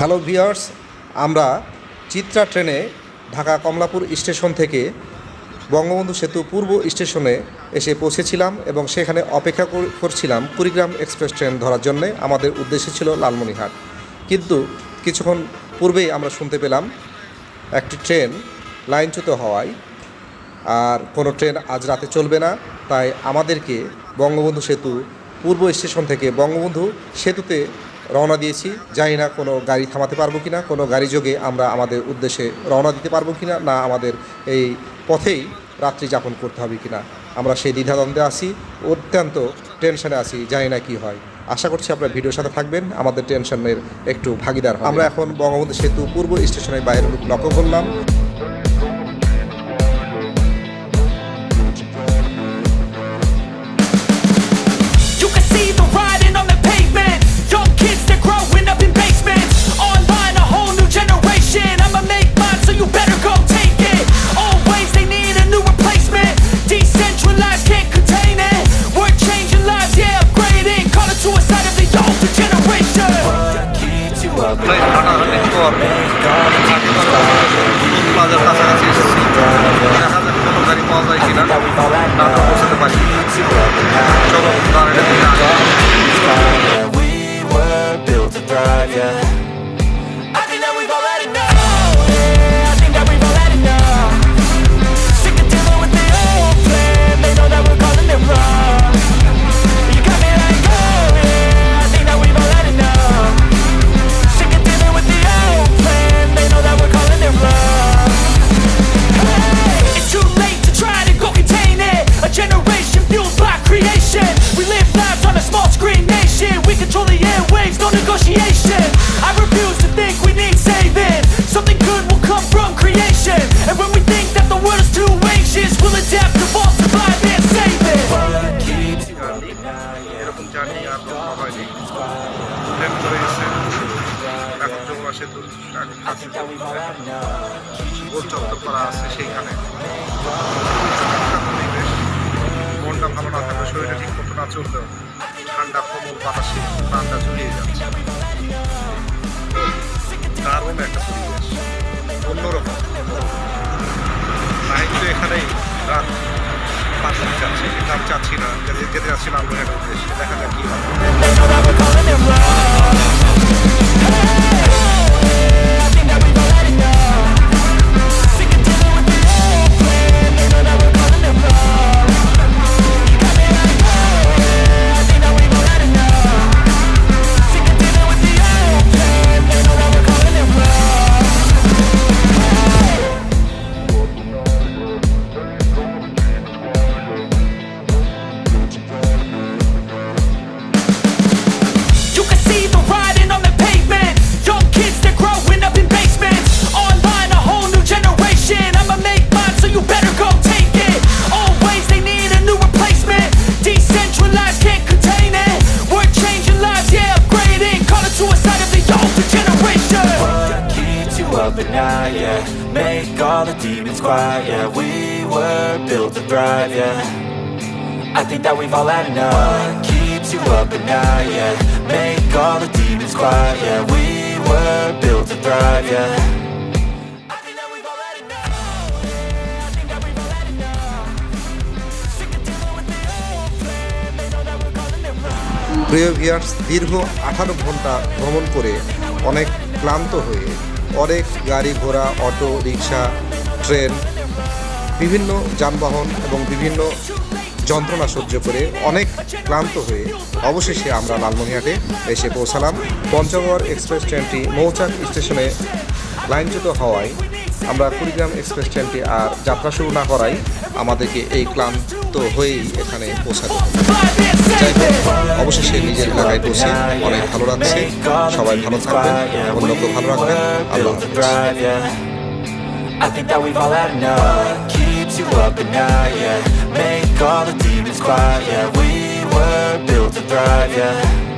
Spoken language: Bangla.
হ্যালো ভিওর্স আমরা চিত্রা ট্রেনে ঢাকা কমলাপুর স্টেশন থেকে বঙ্গবন্ধু সেতু পূর্ব স্টেশনে এসে পৌঁছেছিলাম এবং সেখানে অপেক্ষা করছিলাম কুড়িগ্রাম এক্সপ্রেস ট্রেন ধরার জন্যে। আমাদের উদ্দেশ্য ছিল লালমনিরহাট। কিন্তু কিছুক্ষণ পূর্বেই আমরা শুনতে পেলাম, একটি ট্রেন লাইনচ্যুত হওয়ায় আর কোনো ট্রেন আজ রাতে চলবে না। তাই আমাদেরকে বঙ্গবন্ধু সেতু পূর্ব স্টেশন থেকে বঙ্গবন্ধু সেতুতে রওনা দিয়েছি। জানি না কোনো গাড়ি থামাতে পারব কি না কোনো গাড়ি যোগে আমরা আমাদের উদ্দেশ্যে রওনা দিতে পারব কি না না আমাদের এই পথেই রাত্রি যাপন করতে হবে কি না আমরা সেই দ্বিধাদ্বন্দ্বে আছি, অত্যন্ত টেনশনে আছি, জানি না কি হয়। আশা করছি আপনারা ভিডিওর সাথে থাকবেন, আমাদের টেনশনের একটু ভাগিদার আমরা এখন বঙ্গবন্ধু সেতু পূর্ব স্টেশনের বাইরে লক্ষ্য করলাম। কখনো হয়নি। ট্রেন করে এসে এখন যমুনা সেতু কাছে গোল করা আছে সেইখানে। মনটা ভালো না থাকলে শরীরে ঠিক মতো না চললেও ঠান্ডা কোমল বাতাসে প্রাণটা জুড়িয়ে যাচ্ছে। দারুণ একটা পরিবেশ। চাচ্ছি না যেতে চাচ্ছি যাচ্ছি না আমরা একটা উদ্দেশ্যে দেখা যাক কী হবে Make all the demons quiet, yeah We were built to thrive, yeah I think that we've all had enough What keeps you up at night, yeah Make all the demons quiet, yeah We were built to thrive, yeah. প্রিয় ভিয়ার্স দীর্ঘ আঠারো ঘণ্টা ভ্রমণ করে অনেক ক্লান্ত হয়ে অনেক গাড়ি ঘোড়া অটো রিক্সা ট্রেন বিভিন্ন যানবাহন এবং বিভিন্ন যন্ত্রণা সহ্য করে অনেক ক্লান্ত হয়ে অবশেষে আমরা লালমনিহাটে এসে পৌঁছালাম। পঞ্চগড় এক্সপ্রেস ট্রেনটি মৌচাক স্টেশনে লাইনচ্যুত হওয়ায় আমরা কুড়িগ্রাম এক্সপ্রেস ট্রেনটি আর যাত্রা শুরু না করাই আমাদেরকে এই ক্লান্ত হয়েই এখানে পৌঁছাতে হবে। অবশেষে নিজের এলাকায় বসে অনেক ভালো লাগছে সবাই ভালো থাকবেন অন্যকে ভালো রাখবেন আল্লাহ I think that we've all had enough keeps you up at night, yeah Make all the demons quiet, yeah We were built to thrive, yeah